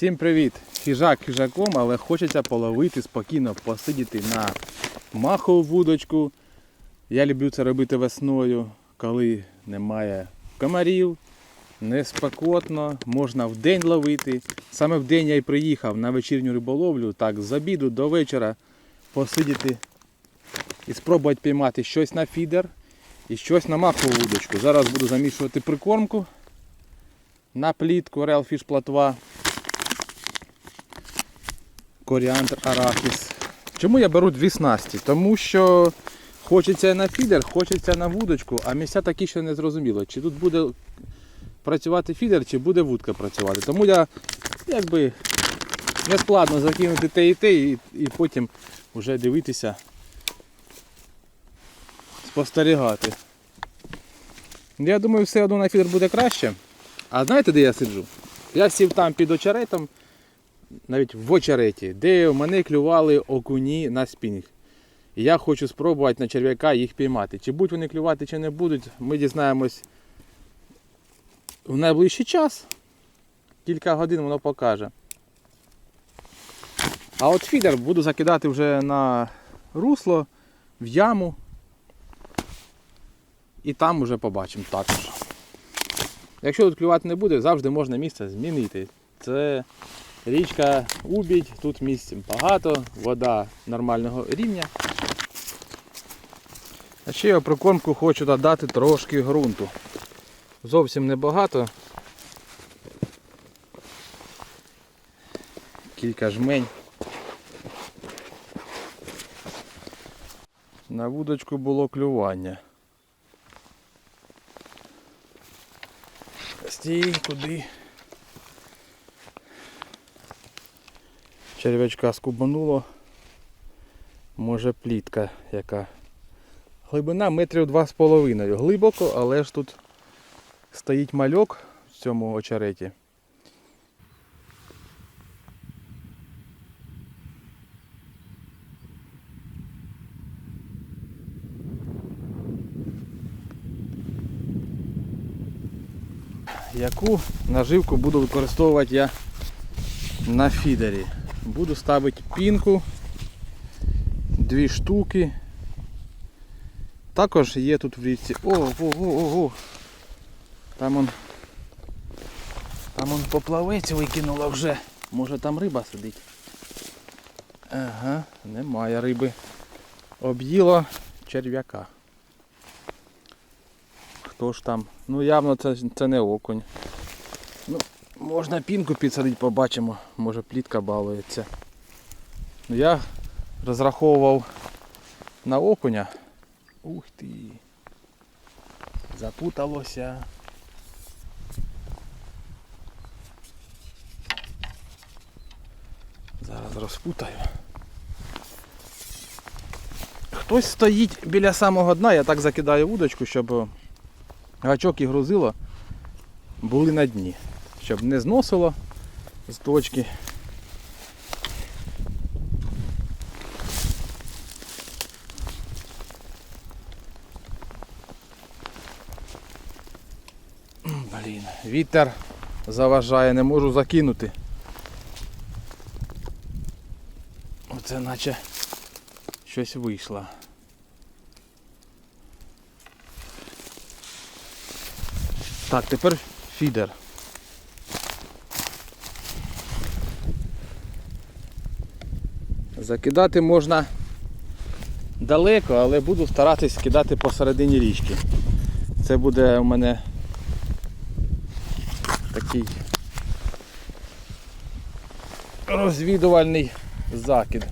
Всім привіт! Хижак хижаком, але хочеться половити спокійно, посидіти на махову вудочку. Я люблю це робити весною, коли немає комарів, не спекотно, можна в день ловити. Саме в день я й приїхав на вечірню риболовлю, так з обіду до вечора посидіти і спробувати піймати щось на фідер і щось на махову вудочку. Зараз буду замішувати прикормку на плітку Real Fish платва коріандр арахіс. Чому я беру дві снасті? Тому що хочеться на фідер, хочеться на вудочку, а місця такі, що не зрозуміло, чи тут буде працювати фідер, чи буде вудка працювати. Тому я якби не складно закинути те і те, і, і потім вже дивитися, спостерігати. Я думаю, все одно на фідер буде краще. А знаєте, де я сиджу? Я сів там під очеретом, навіть в очереті, де в мене клювали окуні на спінінг. І я хочу спробувати на черв'яка їх піймати. Чи будуть вони клювати, чи не будуть, ми дізнаємось в найближчий час. Кілька годин воно покаже. А от фідер буду закидати вже на русло, в яму. І там вже побачимо також. Якщо тут клювати не буде, завжди можна місце змінити. Це річка Убідь, тут місць багато, вода нормального рівня. А ще я прикормку хочу додати трошки ґрунту. Зовсім небагато. Кілька жмень. На вудочку було клювання. Стій, куди? Черв'ячка скубануло. Може плітка яка. Глибина метрів два з половиною. Глибоко, але ж тут стоїть мальок в цьому очереті. Яку наживку буду використовувати я на фідері. Буду ставити пінку, дві штуки. Також є тут в річці. О, ого, ого. Там он. Там он поплавець викинула вже. Може там риба сидить. Ага, немає риби. Об'їло черв'яка. Хто ж там? Ну явно це, це не окунь. Ну, можна пінку підсадити, побачимо. Може плітка балується. Ну, я розраховував на окуня. Ух ти. Запуталося. Зараз розпутаю. Хтось стоїть біля самого дна, я так закидаю вудочку, щоб гачок і грузило були на дні, щоб не зносило з точки. Блін, вітер заважає, не можу закинути. Оце наче щось вийшло. Так, тепер фідер. Закидати можна далеко, але буду старатись кидати посередині річки. Це буде у мене такий розвідувальний закид.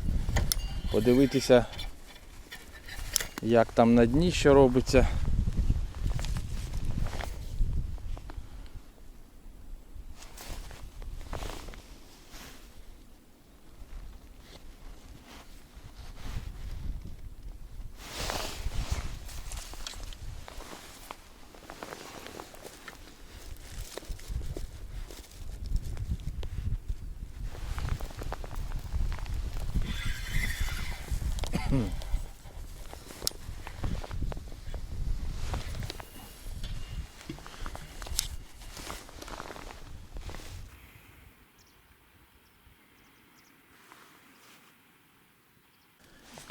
Подивитися, як там на дні що робиться.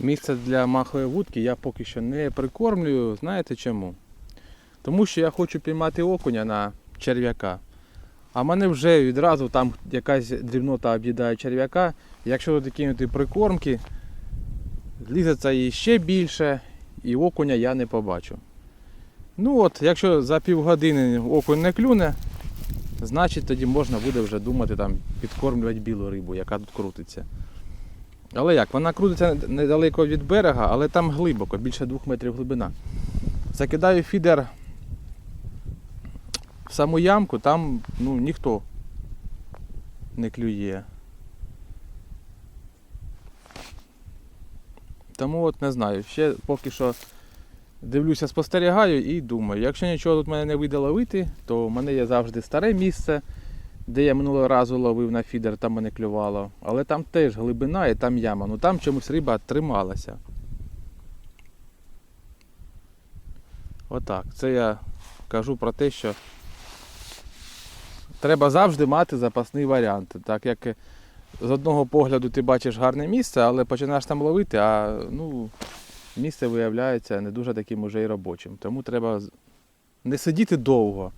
Місце для махової вудки я поки що не прикормлюю. Знаєте чому? Тому що я хочу піймати окуня на черв'яка. А мене вже відразу там якась дрібнота об'їдає черв'яка. Якщо туди кинути прикормки, лізеться її ще більше, і окуня я не побачу. Ну от, якщо за півгодини окунь не клюне, значить тоді можна буде вже думати там підкормлювати білу рибу, яка тут крутиться. Але як? Вона крутиться недалеко від берега, але там глибоко, більше двох метрів глибина. Закидаю фідер в саму ямку, там ну, ніхто не клює. Тому от не знаю. Ще поки що дивлюся, спостерігаю і думаю, якщо нічого тут мене не вийде ловити, то в мене є завжди старе місце, де я минулого разу ловив на фідер, там мене клювало. Але там теж глибина і там яма. Ну там чомусь риба трималася. Отак. Це я кажу про те, що треба завжди мати запасний варіант. Так як з одного погляду ти бачиш гарне місце, але починаєш там ловити, а ну, місце виявляється не дуже таким уже і робочим. Тому треба не сидіти довго,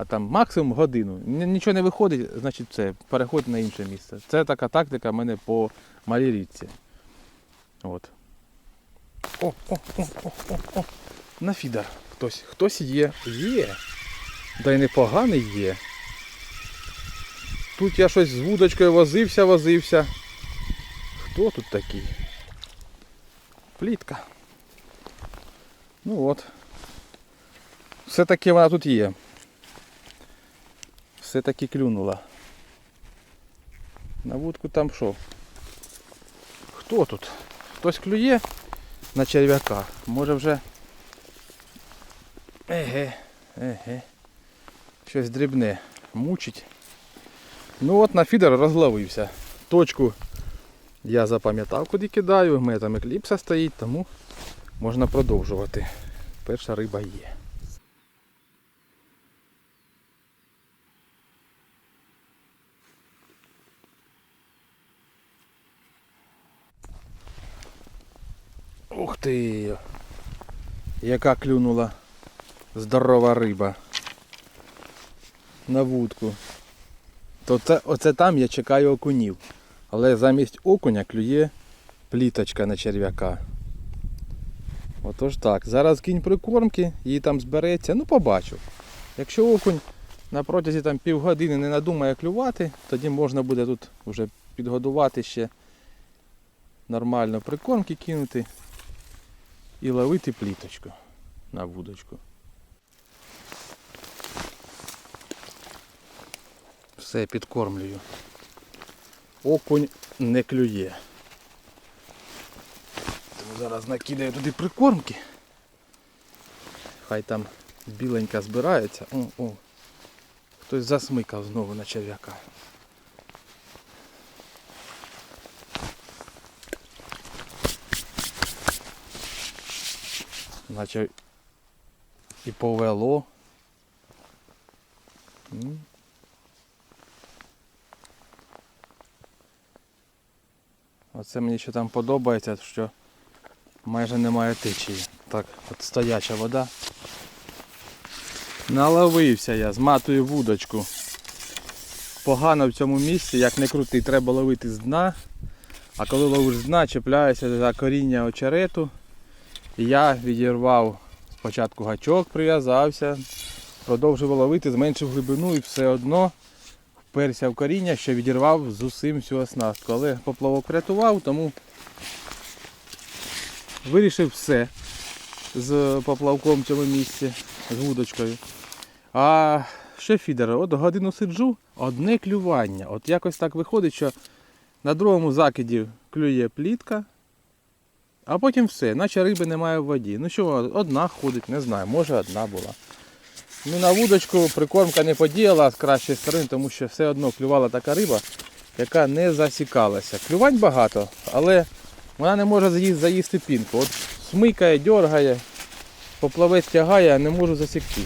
а там максимум годину. Нічого не виходить, значить це, переходь на інше місце. Це така тактика в мене по малій річці. От. О, о, о, о, о, о. На фідер. Хтось, хтось є. Є. Да й непоганий є. Тут я щось з вудочкою возився, возився. Хто тут такий? Плітка. Ну от. Все-таки вона тут є. Все-таки клюнула. На вудку там що? Хто тут? Хтось клює на черв'яка. Може вже. Еге, еге. Щось дрібне мучить. Ну от на фідер розловився. Точку я запам'ятав, куди кидаю. У мене там екліпса стоїть, тому можна продовжувати. Перша риба є. Ух ти! Яка клюнула здорова риба на вудку. То це, оце там я чекаю окунів. Але замість окуня клює пліточка на черв'яка. Отож так. Зараз кінь прикормки, її там збереться. Ну побачу. Якщо окунь на протязі там півгодини не надумає клювати, тоді можна буде тут вже підгодувати ще нормально прикормки кинути і ловити пліточку на вудочку. Все, підкормлюю. Окунь не клює. Тому зараз накидаю туди прикормки. Хай там біленька збирається. О, о. Хтось засмикав знову на черв'яка. Наче і повело. Оце мені ще там подобається, що майже немає течії. Так, от стояча вода. Наловився я, зматую вудочку. Погано в цьому місці, як не крути, треба ловити з дна. А коли ловиш з дна, чіпляєшся за коріння очерету. Я відірвав спочатку гачок, прив'язався, продовжив ловити, зменшив глибину і все одно вперся в коріння, що відірвав з усім всю оснастку. Але поплавок врятував, тому вирішив все з поплавком в цьому місці, з вудочкою. А ще фідер, от годину сиджу, одне клювання. От якось так виходить, що на другому закиді клює плітка, а потім все, наче риби немає в воді. Ну що, одна ходить, не знаю, може одна була. Ну на вудочку прикормка не подіяла з кращої сторони, тому що все одно клювала така риба, яка не засікалася. Клювань багато, але вона не може заї- заїсти пінку. От смикає, дергає, поплавець тягає, а не можу засікти.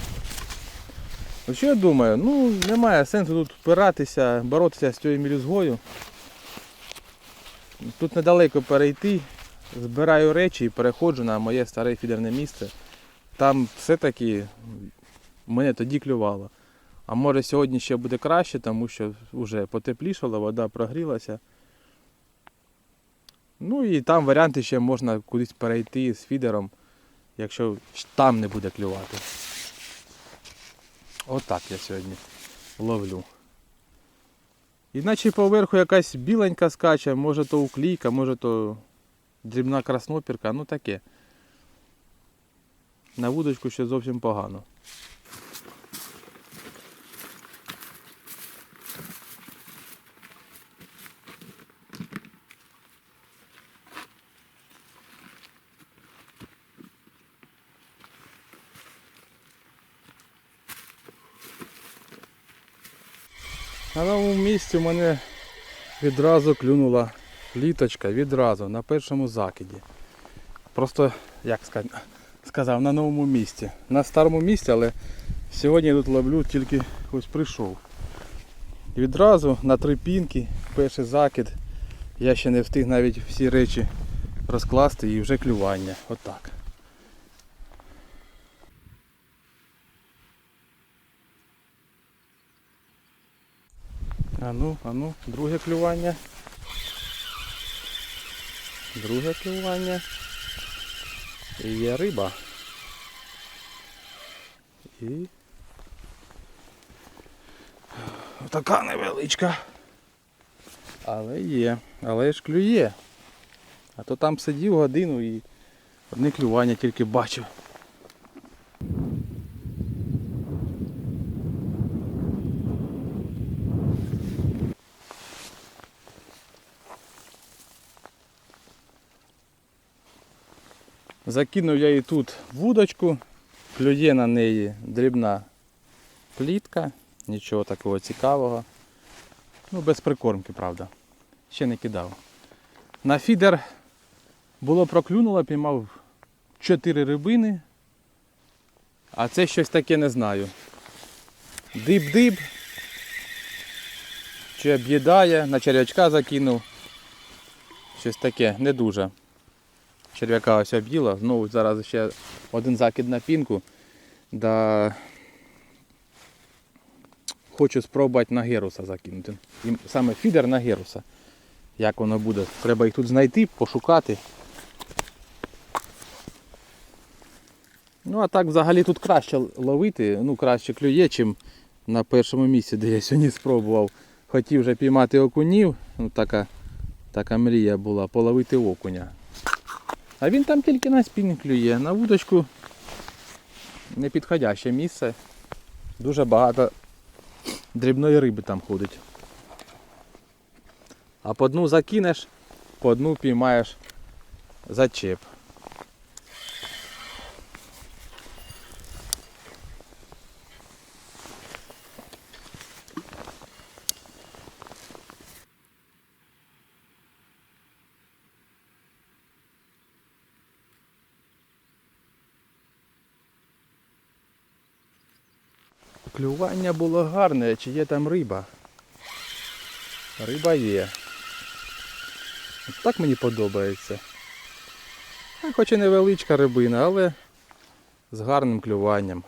Ну що я думаю? Ну немає сенсу тут впиратися, боротися з цією мілюзгою. Тут недалеко перейти, збираю речі і переходжу на моє старе фідерне місце. Там все-таки мене тоді клювало. А може сьогодні ще буде краще, тому що вже потеплішало, вода прогрілася. Ну і там варіанти ще можна кудись перейти з фідером, якщо там не буде клювати. Отак я сьогодні ловлю. Іначе поверху якась біленька скаче, може то уклійка, може то дрібна краснопірка, ну таке. На вудочку ще зовсім погано. На новому місці мене відразу клюнула літочка, відразу, на першому закиді. Просто, як сказав, на новому місці. На старому місці, але сьогодні я тут ловлю, тільки ось прийшов. І відразу на три пінки, перший закид. Я ще не встиг навіть всі речі розкласти і вже клювання. Отак. А ну, а ну, друге клювання. Друге клювання. І є риба. І така невеличка. Але є. Але ж клює. А то там сидів годину і одне клювання тільки бачив. Закинув я і тут вудочку, клює на неї дрібна плітка, нічого такого цікавого. Ну, без прикормки, правда. Ще не кидав. На фідер було проклюнуло, піймав 4 рибини. А це щось таке не знаю. Диб-диб. Чи об'їдає, на черв'ячка закинув. Щось таке, не дуже. Черв'яка ось об'їла. Знову зараз ще один закид на пінку. Да... Хочу спробувати на геруса закинути. І саме фідер на геруса. Як воно буде. Треба їх тут знайти, пошукати. Ну а так взагалі тут краще ловити, ну краще клює, чим на першому місці, де я сьогодні спробував. Хотів вже піймати окунів, ну така, така мрія була, половити окуня. А він там тільки на спінінг клює, на вудочку непідходяще місце. Дуже багато дрібної риби там ходить. А по дну закинеш, по дну піймаєш зачеп. Клювання було гарне, чи є там риба. Риба є. От так мені подобається. Хоч і невеличка рибина, але з гарним клюванням.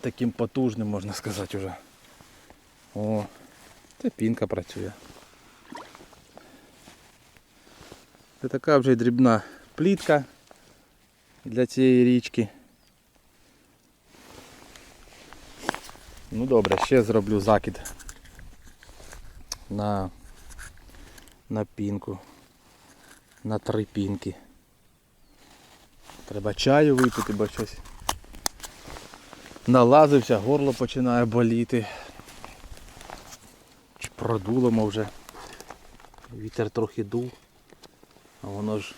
Таким потужним можна сказати вже. О, це пінка працює. Це така вже дрібна плітка для цієї річки. Ну добре, ще зроблю закид на, на пінку. На три пінки. Треба чаю випити, бо щось налазився, горло починає боліти. Чи продуло може. Вітер трохи дув, а воно ж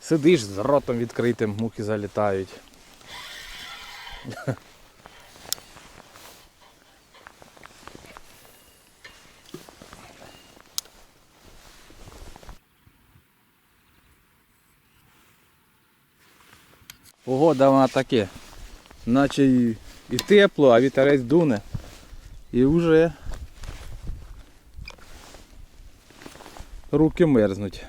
сидиш з ротом відкритим, мухи залітають. Погода вона таке. Наче і, і тепло, а вітерець дуне. І вже руки мерзнуть.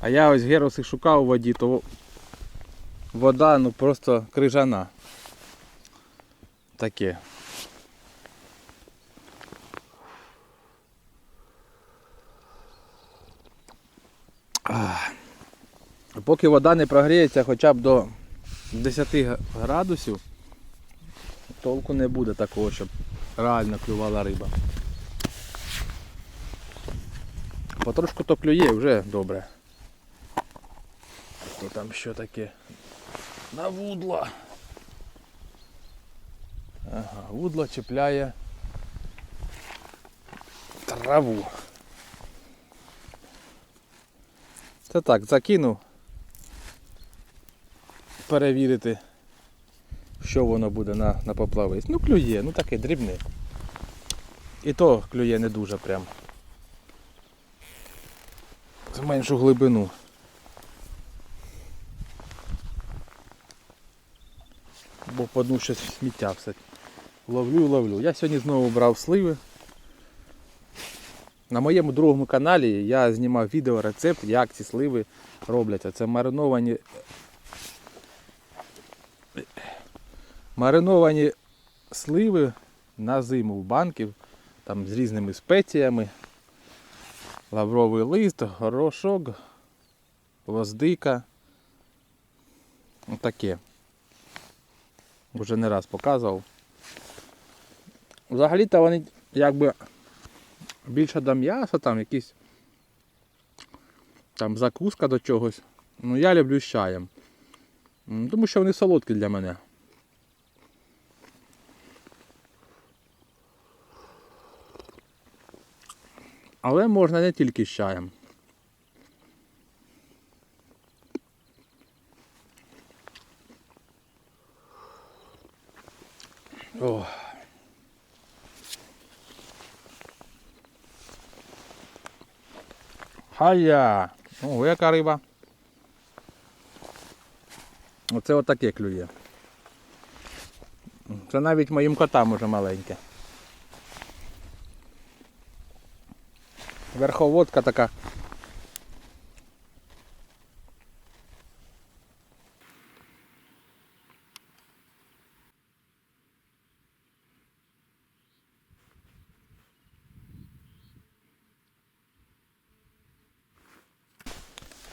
А я ось героси шукав у воді, то вода ну просто крижана. Таке. Поки вода не прогріється хоча б до 10 градусів, толку не буде такого, щоб реально клювала риба. Потрошку то клює вже добре. То там що таке? На вудло. Ага, вудло чіпляє траву. Це так, закинув. Перевірити, що воно буде на, на поплавець. Ну клює, ну таке дрібне. І то клює не дуже прям. В меншу глибину. Бо по дну щось сміття все. Ловлю, ловлю. Я сьогодні знову брав сливи. На моєму другому каналі я знімав відео рецепт, як ці сливи робляться. Це мариновані. Мариновані сливи на зиму в банків, там з різними спеціями. Лавровий лист, горошок, гвоздика. Отаке. Вже не раз показував. Взагалі-то вони якби більше до м'яса, там якісь там закуска до чогось. Ну я люблю з чаєм. Тому що вони солодкі для мене. Але можна не тільки з чаєм. О. Хая! Ого, яка риба. Оце отаке клює. Це навіть моїм котам уже маленьке. Верховодка така.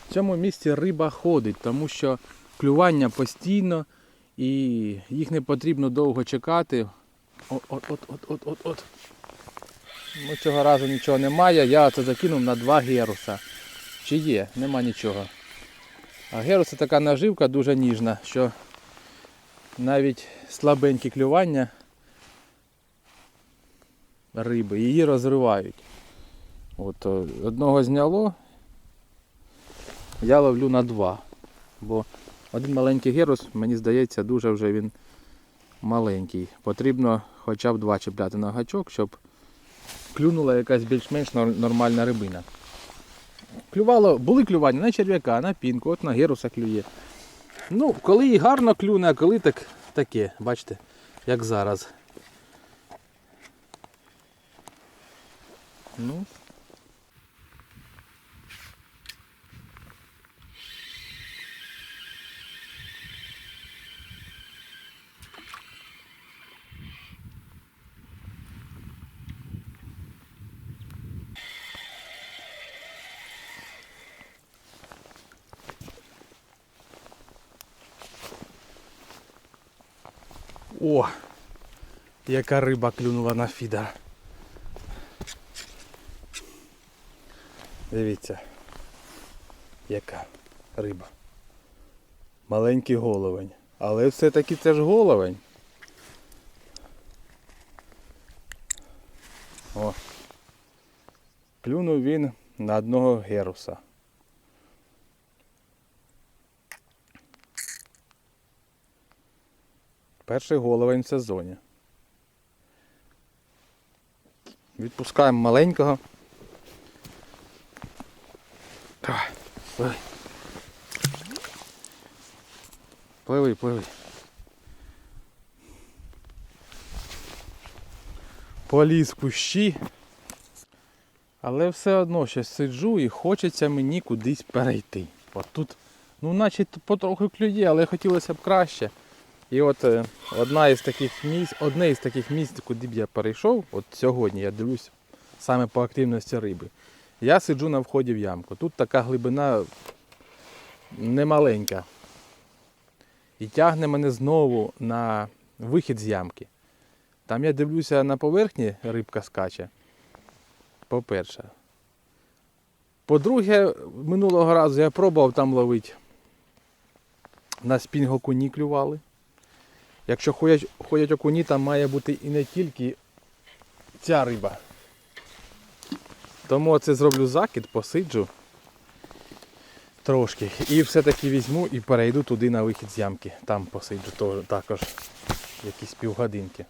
В цьому місці риба ходить, тому що клювання постійно і їх не потрібно довго чекати. От-от-от-от-от-от. Ну, цього разу нічого немає. Я це закинув на два геруса. Чи є? Нема нічого. А герус це така наживка дуже ніжна, що навіть слабенькі клювання риби її розривають. От одного зняло, я ловлю на два. Бо один маленький герус, мені здається, дуже вже він маленький. Потрібно хоча б два чіпляти на гачок, щоб клюнула якась більш-менш нормальна рибина. Клювало, були клювання на черв'яка, на пінку, от на геруса клює. Ну, коли і гарно клюне, а коли так таке, бачите, як зараз. Ну. О! Яка риба клюнула на фідер. Дивіться. Яка риба. Маленький головень. Але все-таки це ж головень. О. Клюнув він на одного геруса. Перший головень в сезоні. Відпускаємо маленького. Давай, пливи. Пливи, поліз в кущі. Але все одно ще сиджу і хочеться мені кудись перейти. От тут, ну наче потроху клює, але хотілося б краще. І от е, одна із таких місць, одне із таких місць, куди б я перейшов, от сьогодні я дивлюсь саме по активності риби. Я сиджу на вході в ямку. Тут така глибина немаленька. І тягне мене знову на вихід з ямки. Там я дивлюся на поверхні, рибка скаче. По-перше. По-друге, минулого разу я пробував там ловити. На спінг окуні клювали. Якщо ходять, ходять окуні, там має бути і не тільки ця риба. Тому це зроблю закид, посиджу трошки. І все-таки візьму і перейду туди на вихід з ямки. Там посиджу також якісь півгодинки.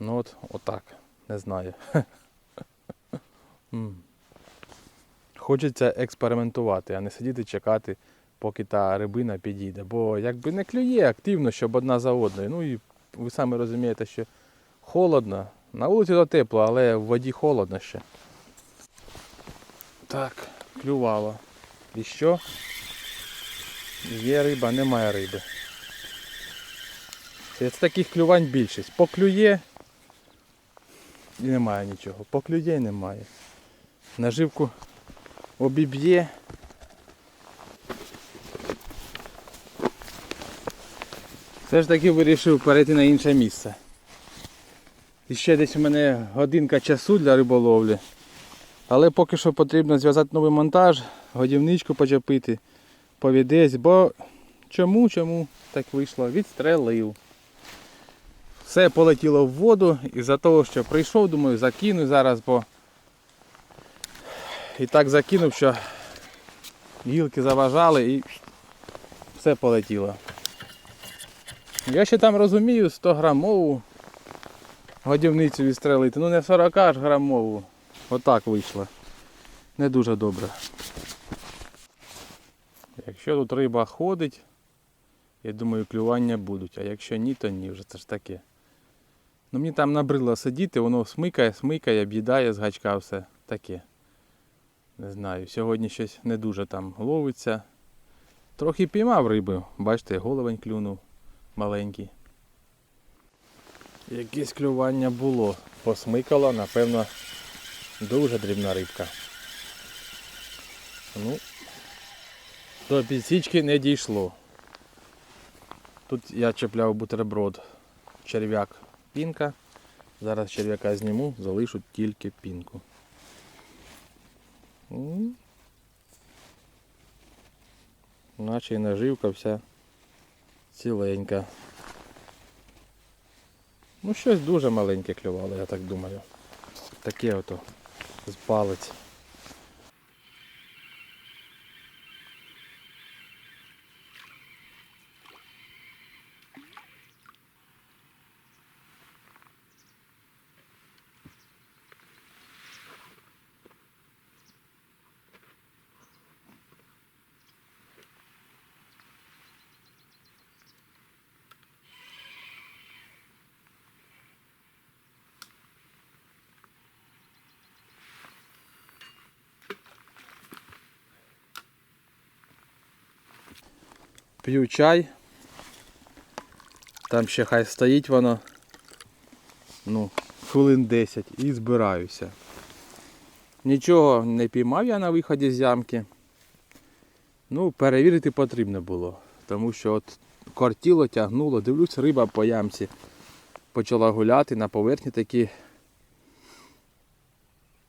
Ну от, отак. Не знаю. Хочеться експериментувати, а не сидіти чекати, поки та рибина підійде. Бо якби не клює активно, щоб одна за одною. Ну і ви самі розумієте, що холодно. На вулиці то тепло, але в воді холодно ще. Так, клювало. І що? Є риба, немає риби. Це з таких клювань більшість. Поклює і немає нічого. Поклює і немає. Наживку обіб'є. Все ж таки вирішив перейти на інше місце. І ще десь у мене годинка часу для риболовлі. Але поки що потрібно зв'язати новий монтаж, годівничку почепити, повідець, бо чому, чому так вийшло? Відстрелив. Все полетіло в воду із-за того, що прийшов, думаю, закину зараз, бо і так закинув, що гілки заважали і все полетіло. Я ще там розумію 100 грамову годівницю відстрелити. Ну не 40 аж грамову. Отак вийшло. Не дуже добре. Якщо тут риба ходить, я думаю, клювання будуть, а якщо ні, то ні, вже це ж таке. Ну мені там набридло сидіти, воно смикає, смикає, об'їдає з гачка все таке. Не знаю, сьогодні щось не дуже там ловиться. Трохи піймав риби, бачите, головень клюнув маленький. Якесь клювання було. Посмикало, напевно, дуже дрібна рибка. Ну, до підсічки не дійшло. Тут я чіпляв бутерброд, черв'як, пінка. Зараз черв'яка зніму, залишу тільки пінку. Наче і наживка вся ціленька. Ну щось дуже маленьке клювало, я так думаю. Таке ото з палець. П'ю чай. Там ще хай стоїть воно. Ну, хвилин 10 і збираюся. Нічого не піймав я на виході з ямки. Ну, перевірити потрібно було. Тому що от кортіло, тягнуло, дивлюсь, риба по ямці почала гуляти на поверхні такі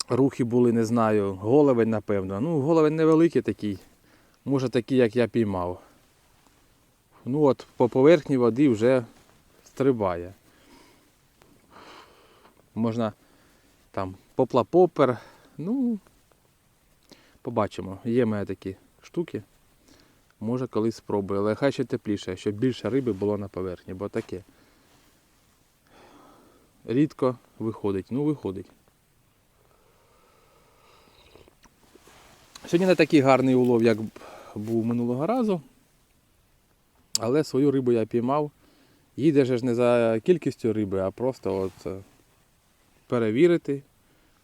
рухи були, не знаю, головень, напевно. Ну, головень невеликий такий. Може такий, як я піймав. Ну от по поверхні води вже стрибає. Можна там поплапопер. Ну, побачимо. Є в мене такі штуки. Може колись спробую, але хай ще тепліше, щоб більше риби було на поверхні, бо таке. Рідко виходить. Ну, виходить. Сьогодні не такий гарний улов, як був минулого разу. Але свою рибу я піймав. Їде ж не за кількістю риби, а просто от е, перевірити,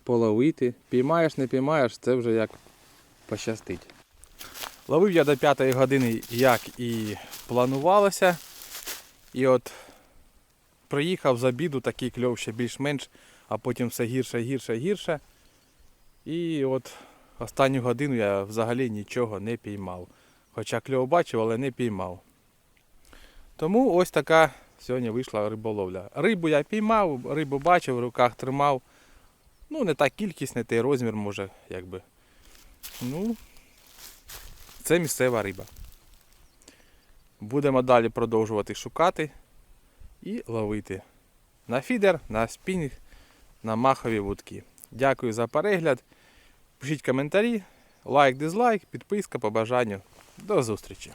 половити. Піймаєш, не піймаєш, це вже як пощастить. Ловив я до 5 години, як і планувалося. І от приїхав з обіду, такий кльов ще більш-менш, а потім все гірше, гірше, гірше. І от останню годину я взагалі нічого не піймав. Хоча кльов бачив, але не піймав. Тому ось така сьогодні вийшла риболовля. Рибу я піймав, рибу бачив, в руках тримав. Ну, не та кількість, не той розмір, може, якби. Ну, це місцева риба. Будемо далі продовжувати шукати і ловити. На фідер, на спінінг, на махові вудки. Дякую за перегляд. Пишіть коментарі, лайк, дизлайк, підписка по бажанню. До зустрічі!